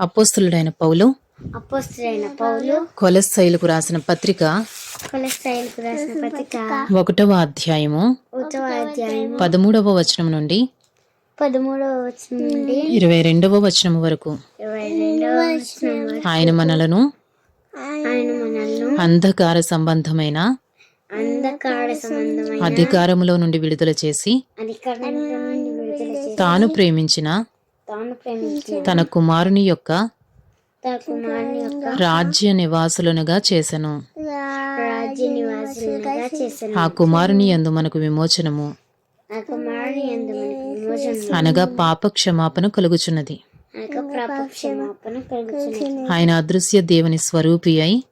అపోస్తులుడైన పౌలు అపోస్తులైన పౌలు కొలస్సైలకు రాసిన పత్రిక రాసిన పత్రిక ఒకటవ అధ్యాయము అధ్యాయం పదమూడవ వచనం నుండి పదమూడవ వచనం నుండి ఇరవై రెండవ వచనం వరకు. ఇరవై రెండవ వచనం వరకు. ఆయన మనలను ఆయన మనల్ని అంధకార సంబంధమైన అంధకార సంబంధమైన అధికారములో నుండి విడుదల చేసి నుండి విడుదల చేసి తాను ప్రేమించిన తాను తన కుమారుని యొక్క తన కుమారుని యొక్క రాజ్య నివాసులనుగా చేసెను. రాజ్య నివాసులుగా చేసిన. ఆ కుమారుని యందు మనకు విమోచనము. ఆ కుమారుని ఎందు మనకు విమోచన అనగా పాప క్షమాపణ కలుగుచున్నది. అనగా క్షమాపణ ఆయన అదృశ్య దేవుని స్వరూపి అయి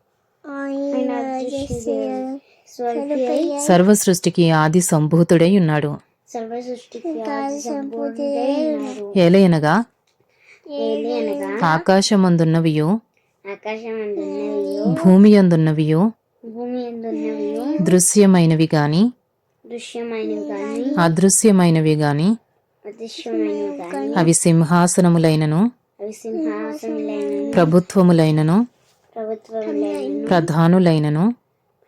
ఆయన అదృశ్య స్వల్పి అయి సర్వ సృష్టికి ఆది సంభూతుడై ఉన్నాడు. ఏలయనగా? ఆకాశమందున్నవియు? ఆకాశం అందున్నవియు భూమి అందున్నవియు దృశ్యమైనవి గాని? దృశ్యమైనవి గాని? అదృశ్యమైనవి గాని? అదృశ్యమైనవి గాని? అవి సింహాసనములైనను? ప్రభుత్వములైనను? ప్రభుత్వములైన ప్రధానులైనను?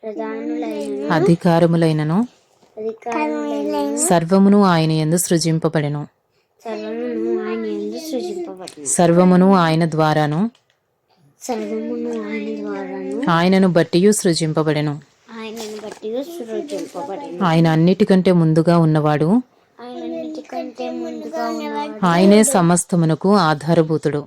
ప్రధానులైన అధికారములైనను? సర్వమును ఆయన యందు సృజింపబడెను. సర్వమును ఆయన ఎందు ద్వారాను ఆయనను సృజింపబడెను. బట్టి సృజింపబడింది ఆయన అన్నిటికంటే ముందుగా ఉన్నవాడు ఆయన అన్నిటికంటే ముందుగా ఉన్నవాడు ఆయనే సమస్తమునకు ఆధారభూతుడు.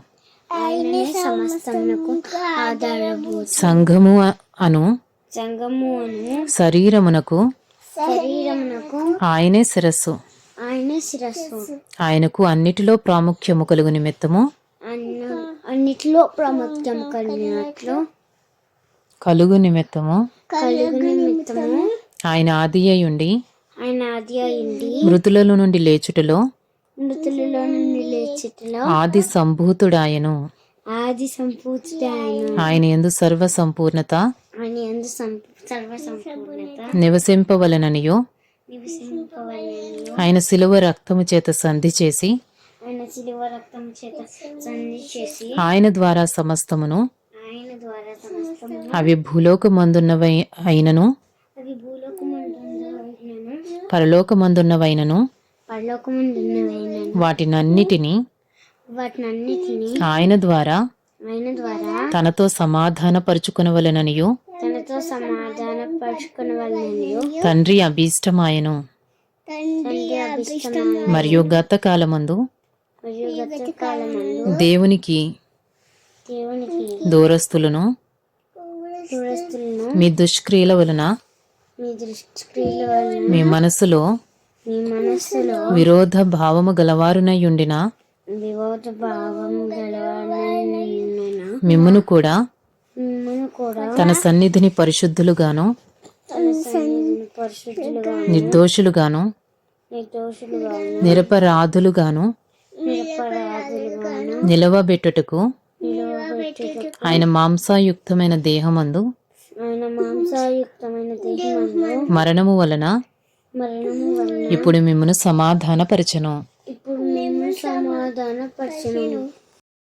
సంఘము అను అను శరీరమునకు శరీరమునకు ఆయనే శిరస్సు. ఆయనే శిరస్సు. ఆయనకు అన్నిటిలో ప్రాముఖ్యము కలుగు నిమిత్తము. అన్న అన్నిటిలో ప్రాముఖ్యం కలిగినట్లు కలుగు నిమిత్తము. కలుగు నిమిత్తము. ఆయన ఆది అయి ఉండి ఆయన ఆది అయింది మృతులలో నుండి లేచుటలో మృతులలో నుండి లేచిటలో ఆది సంభూతుడాయను. ఆది సంపూర్తి ఆయన ఎందు సర్వ సంపూర్ణత ఆయన ఎందు సర్వ సంపూర్ణత నివసింపవలననియో. నివసింపవలని ఆయన శిలువ రక్తము చేత సంధి చేసి ఆయన శిలువ రక్తం చేత సంధి చేసి ఆయన ద్వారా సమస్తమును ఆయన ద్వారా సమస్తము అవి భూలోకమందున్నవై అయినను అవి భూలోకమందున్నవైనను పరలోకమందున్నవైనను పరలోకమందున్నవైనను వాటినన్నిటినీ వాటినన్నిటిని ఆయన ద్వారా ఆయన ద్వారా తనతో సమాధానపరుచుకునవలననియు తండ్రి అభీష్టమాయను. మరియు గత కాలమందు దేవునికి దేవునికి దూరస్తులను మీ దుష్క్రియల వలన మీ మనసులో విరోధ భావము గలవారునయుండిన విరోధ భావం గలవాలైన మిమ్మును కూడా తన సన్నిధిని పరిశుద్ధులుగాను నిర్దోషులుగాను నిరపరాధులుగాను నిలవబెట్టుటకు ఆయన మాంసాయుక్తమైన దేహమందు మరణము వలన ఇప్పుడు మిమ్మను సమాధానపరచను. ఇప్పుడు మేము సమాధాన పరచను